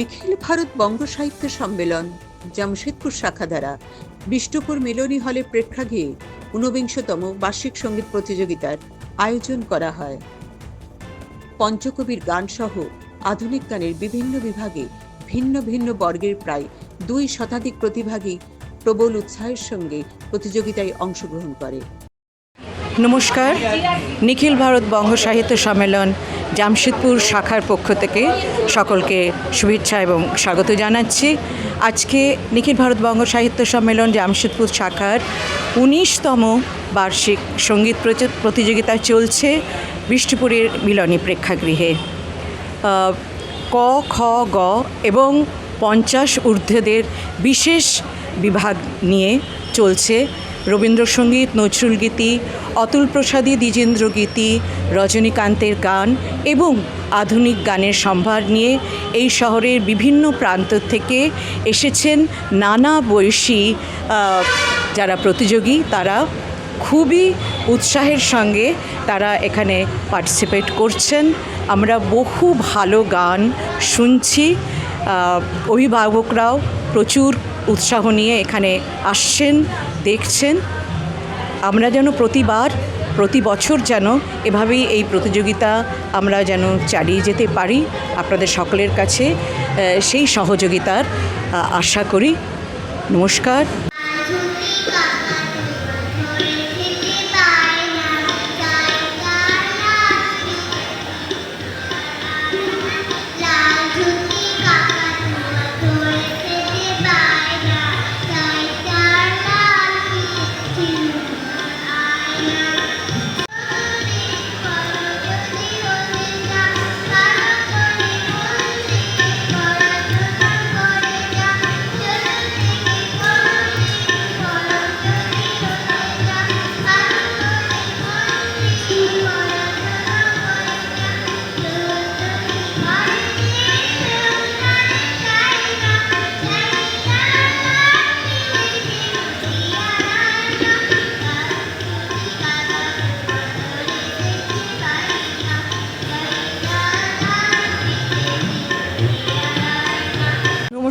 নিখিল ভারত বঙ্গ সাহিত্য সম্মেলন, জামশেদপুর শাখা দ্বারা। বিষ্ণুপুর মিলনী হলে প্রেক্ষাগৃহে ঊনবিংশতম বার্ষিক সংগীত প্রতিযোগিতার আয়োজন করা হয়। পঞ্চকবির গান সহ আধুনিক গানের বিভিন্ন বিভাগে ভিন্ন ভিন্ন বর্গের প্রায় দুই শতাধিক প্রতিভাগী প্রবল উৎসাহের সঙ্গে প্রতিযোগিতায় অংশগ্রহণ করে। নমস্কার। নিখিল ভারত বঙ্গ সাহিত্য সম্মেলন, জামশেদপুর শাখার পক্ষ থেকে সকলকে শুভেচ্ছা এবং স্বাগত জানাচ্ছি। আজকে নিখিল ভারত বঙ্গ সাহিত্য সম্মেলন, জামশেদপুর শাখার উনিশতম বার্ষিক সংগীত প্রতিযোগিতা চলছে বিষ্ণুপুরের মিলনী প্রেক্ষাগৃহে। ক, খ, গ এবং পঞ্চাশ ঊর্ধ্বদের বিশেষ বিভাগ নিয়ে চলছে রবীন্দ্রসঙ্গীত নজরুলগীতি অতুল প্রসাদী, দ্বিজেন্দ্র গীতি, রজনীকান্তের গান এবং আধুনিক গানের সম্ভার নিয়ে এই শহরের বিভিন্ন প্রান্ত থেকে এসেছেন নানা বয়সী যারা প্রতিযোগী, তারা খুবই উৎসাহের সঙ্গে তারা এখানে পার্টিসিপেট করছেন। আমরা বহু ভালো গান শুনছি। অভিভাবকরাও প্রচুর উৎসাহ নিয়ে এখানে আসছেন, দেখছেন। আমরা যেন প্রতিবার, প্রতি বছর যেন এভাবেই এই প্রতিযোগিতা আমরা যেন চালিয়ে যেতে পারি। আপনাদের সকলের কাছে সেই সহযোগিতার আশা করি। নমস্কার।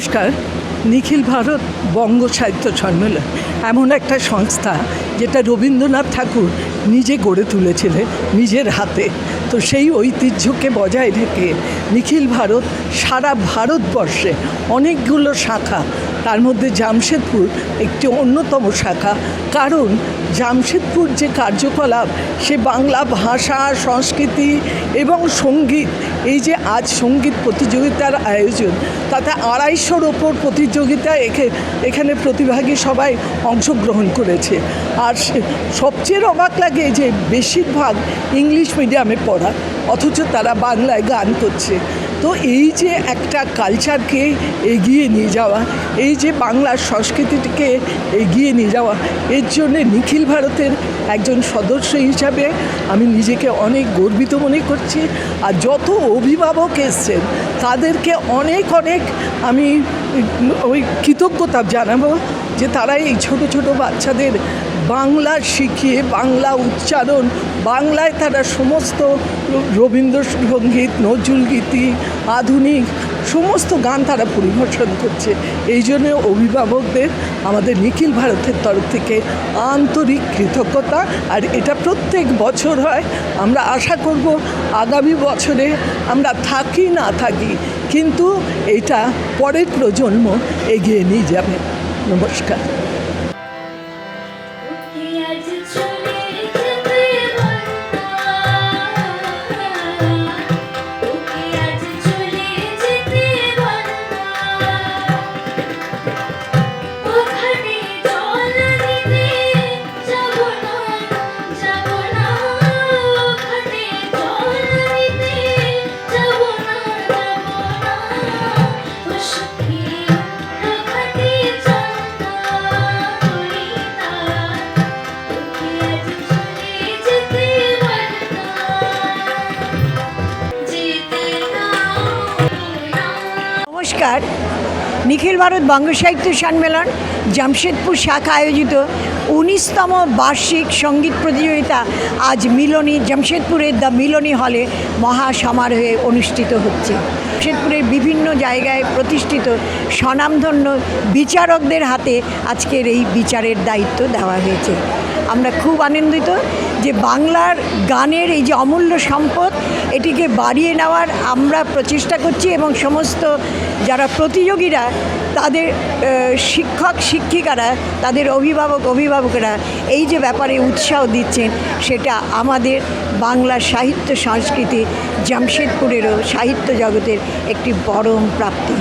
নমস্কার। নিখিল ভারত, বঙ্গ সাহিত্য সম্মেলন। এমন একটা সংস্থা যেটা রবীন্দ্রনাথ ঠাকুর নিজে গড়ে তুলেছিলেন নিজের হাতে। তো সেই ঐতিহ্যকে বজায় রেখে নিখিল ভারত সারা ভারতবর্ষে অনেকগুলো শাখা তার মধ্যে জামশেদপুর একটি অন্যতম শাখা। কারণ জামশেদপুর যে কার্যকলাপ, সে বাংলা ভাষা, সংস্কৃতি এবং সংগীত, এই যে আজ সংগীত প্রতিযোগিতার আয়োজন, তাতে আড়াইশোর ওপর প্রতিযোগিতা এখে, এখানে প্রতিভাগী সবাই অংশগ্রহণ করেছে। আর সবচেয়ে অবাক লাগে যে বেশিরভাগ ইংলিশ মিডিয়ামে পড়া, অথচ তারা বাংলায় গান করছে। তো এই যে একটা কালচারকে এগিয়ে নিয়ে যাওয়া, এই যে বাংলার সংস্কৃতিটিকে এগিয়ে নিয়ে যাওয়া, এর জন্যে নিখিল ভারতের একজন সদস্য হিসাবে আমি নিজেকে অনেক গর্বিত মনে করছি। আর যত অভিভাবক এসছেন, তাদেরকে অনেক অনেক আমি ওই কৃতজ্ঞতা জানাব। যে তারা এই ছোট ছোট বাচ্চাদের বাংলা শিখিয়ে, বাংলা উচ্চারণ, বাংলায় তারা সমস্ত রবীন্দ্রসঙ্গীত নজরুলগীতি আধুনিক সমস্ত গান তারা পরিবেশন করছে। এই জন্য অভিভাবকদের আমাদের নিখিল ভারতের তরফ থেকে আন্তরিক কৃতজ্ঞতা। আর এটা প্রত্যেক বছর হয়। আমরা আশা করব আগামী বছরে আমরা থাকি না থাকি, কিন্তু এটা পরের প্রজন্ম এগিয়ে নিয়ে যাবে। নমস্কার নমস্কার নিখিল ভারত বঙ্গ সাহিত্য সম্মেলন, জামশেদপুর শাখা আয়োজিত উনিশতম বার্ষিক সংগীত প্রতিযোগিতা আজ মিলনী, জামশেদপুরের দ্য মিলনী হলে মহা সমারোহে অনুষ্ঠিত হচ্ছে। জামশেদপুরের বিভিন্ন জায়গায় প্রতিষ্ঠিত স্বনামধন্য বিচারকদের হাতে আজকের এই বিচারের দায়িত্ব দেওয়া হয়েছে। আমরা খুব আনন্দিত যে বাংলার গানের এই যে অমূল্য সম্পদ, এটিকে বাড়িয়ে নেওয়ার আমরা প্রচেষ্টা করছি এবং সমস্ত যারা প্রতিযোগীরা, তাদের শিক্ষক, শিক্ষিকারা, তাদের অভিভাবক, অভিভাবকেরা এই যে ব্যাপারে উৎসাহ দিচ্ছেন, সেটা আমাদের বাংলা সাহিত্য সংস্কৃতি জামশেদপুরেরও সাহিত্য জগতের একটি পরম প্রাপ্তি।